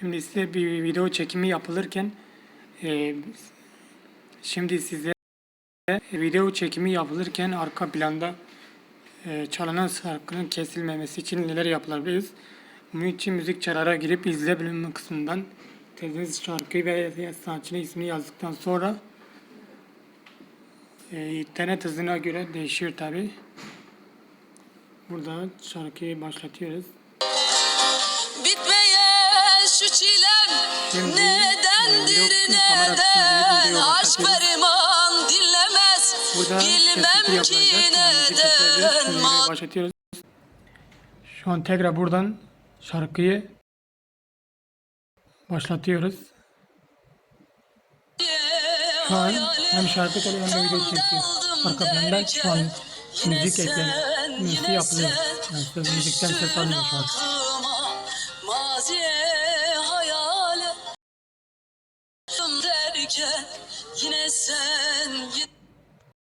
Şimdi size bir video çekimi yapılırken e, şimdi size video çekimi yapılırken arka planda e, çalınan şarkının kesilmemesi için neler yapılabiliriz? Bunun için müzik çarara girip izle bölümü kısmından teziniz şarkıyı ve sanatçının ismini yazdıktan sonra e, internet hızına göre değişiyor tabi. Burada şarkıyı başlatıyoruz. Çilem Şimdi, nedendir neden aşk ferman dinlemez bilmem ki müzik neden. Şu an tekrar buradan şarkıyı başlatıyoruz. Şu an hem şarkı çalıyor hem de video çekiyor. Arka planda şu an müzik eklenmesi yapılıyor. Yani müzikten ses almıyor şu an. Maziye gece yine sen